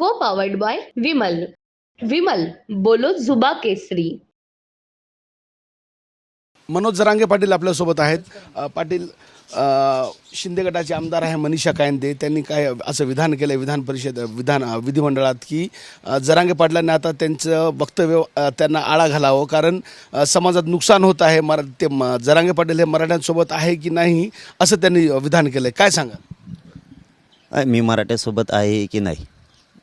को powered bye Vimal. Vimal बोलो जुबा केसरी. मनोज जरांगे पाटील आपल्यासोबत आहेत. पाटील शिंदे गटाचे आमदार आहे मनीषा कायंदे. त्यांनी काय असं विधान केलं विधान परिषद विधान विधिमंडळात की जरांगे पाटलांनी आता त्यांचं वक्तव्य त्यांना आळा घालावं. कारण समाजात नुकसान होत आहे. मरा ते म- जरांगे पाटील हे मराठ्यांसोबत आहे की नाही असं त्यांनी विधान केलं काय सांगा मी मराठ्यासोबत आहे की नाही?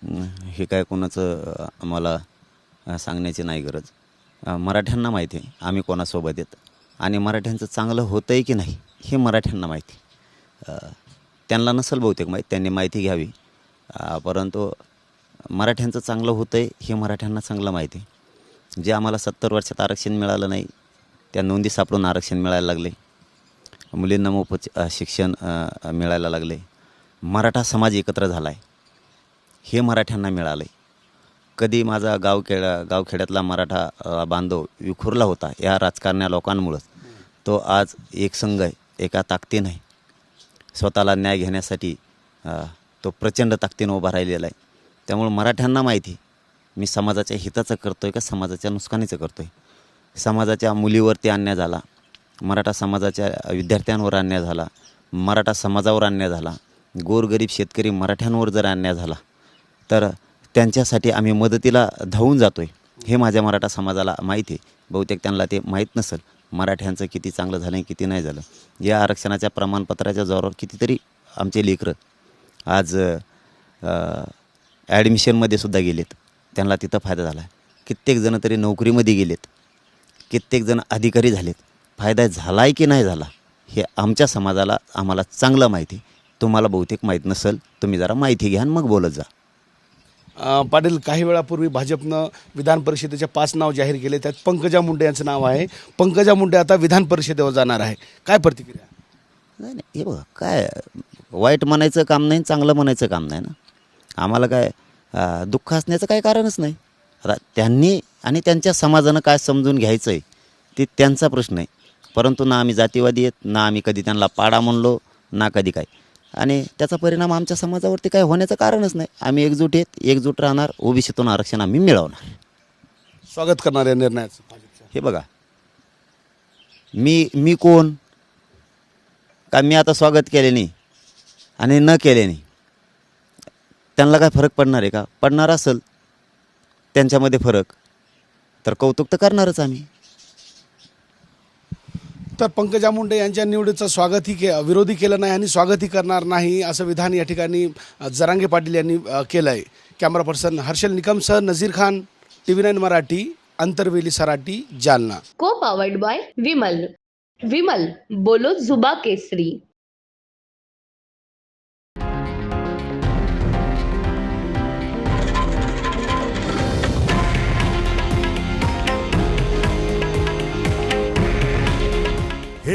हे काय कोणाचं आम्हाला सांगण्याची नाही गरज. मराठ्यांना माहिती आहे आम्ही कोणासोबत आहेत आणि मराठ्यांचं चांगलं होतं आहे की नाही हे मराठ्यांना माहिती त्यांना नसेल बहुतेक माहीत त्यांनी माहिती घ्यावी. परंतु मराठ्यांचं चांगलं होतं आहे हे मराठ्यांना चांगलं माहिती आहे. जे आम्हाला सत्तर वर्षात आरक्षण मिळालं नाही त्या नोंदी सापडून आरक्षण मिळायला लागले. मुलींना मोफत शिक्षण मिळायला लागले. मराठा समाज एकत्र झाला आहे हे मराठ्यांना मिळालं आहे कधी माझा गावखेड्या गावखेड्यातला मराठा बांधव विखुरला होता या राजकारण्या लोकांमुळंच. तो आज एक संघ आहे एका ताकदीनं आहे. स्वतःला न्याय घेण्यासाठी तो प्रचंड ताकदीनं उभा राहिलेला आहे. त्यामुळे मराठ्यांना माहिती मी समाजाच्या हिताचं करतो आहे का समाजाच्या नुकसानीचं करतो आहे समाजाच्या मुलीवरती अन्याय झाला मराठा समाजाच्या विद्यार्थ्यांवर अन्याय झाला मराठा समाजावर अन्याय झाला गोरगरीब शेतकरी मराठ्यांवर जर अन्याय झाला तर त्यांच्यासाठी आम्ही मदतीला धावून जातो आहे हे माझ्या मराठा समाजाला माहिती आहे. बहुतेक त्यांना ते माहीत नसेल मराठ्यांचं किती चांगलं झालं आहे किती नाही झालं. या आरक्षणाच्या प्रमाणपत्राच्या जोरावर कितीतरी आमचे लेकरं आज ॲडमिशनमध्ये सुद्धा गेलेत. त्यांना तिथं फायदा झाला आहे. तरी नोकरीमध्ये गेलेत. कित्येकजण अधिकारी झालेत. फायदा झाला आहे की नाही झाला हे आमच्या समाजाला आम्हाला चांगलं माहिती तुम्हाला बहुतेक माहीत नसेल तुम्ही जरा माहिती घ्या आणि मग बोलत जा. पाटील काही वेळापूर्वी भाजपनं विधान परिषदेचे पाच नाव जाहीर केले. त्यात पंकजा मुंडे यांचं नाव आहे. पंकजा मुंडे आता विधान परिषदेवर जाणार आहे. काय प्रतिक्रिया? नाही नाही हे बघा काय वाईट म्हणायचं काम नाही चांगलं म्हणायचं काम नाही ना. आम्हाला काय दुःख असण्याचं काही कारणच नाही. आता त्यांनी आणि त्यांच्या समाजानं काय समजून घ्यायचं आहे ते त्यांचा प्रश्न आहे. परंतु ना आम्ही जातीवादी आहेत ना आम्ही कधी त्यांना पाडा म्हणलो ना कधी काय. आणि त्याचा परिणाम आमच्या समाजावरती काय होण्याचं कारणच नाही. आम्ही एकजूट आहेत एकजूट राहणार ओबीसीतून आरक्षण आम्ही मिळवणार. स्वागत करणार या निर्णयाचं. हे बघा. मी मी कोण? का मी आता स्वागत केले नाही? आणि न केले नाही? त्यांना काय फरक पडणार आहे का? पडणार असेल त्यांच्यामध्ये फरक. तर कौतुक तर करणारच आम्ही. तर पंकजा मुंडे यांच्या निवडीचं स्वागतही के विरोधी केलं नाही आणि स्वागतही करणार नाही असं विधान या ठिकाणी जरांगे पाटील यांनी केलं आहे camera person Harshal निकमसह Nazir Khan T V nine Marathi Antarwali Sarati Jalna. Co powered by Vimal. Vimal बोलो जुबा केसरी.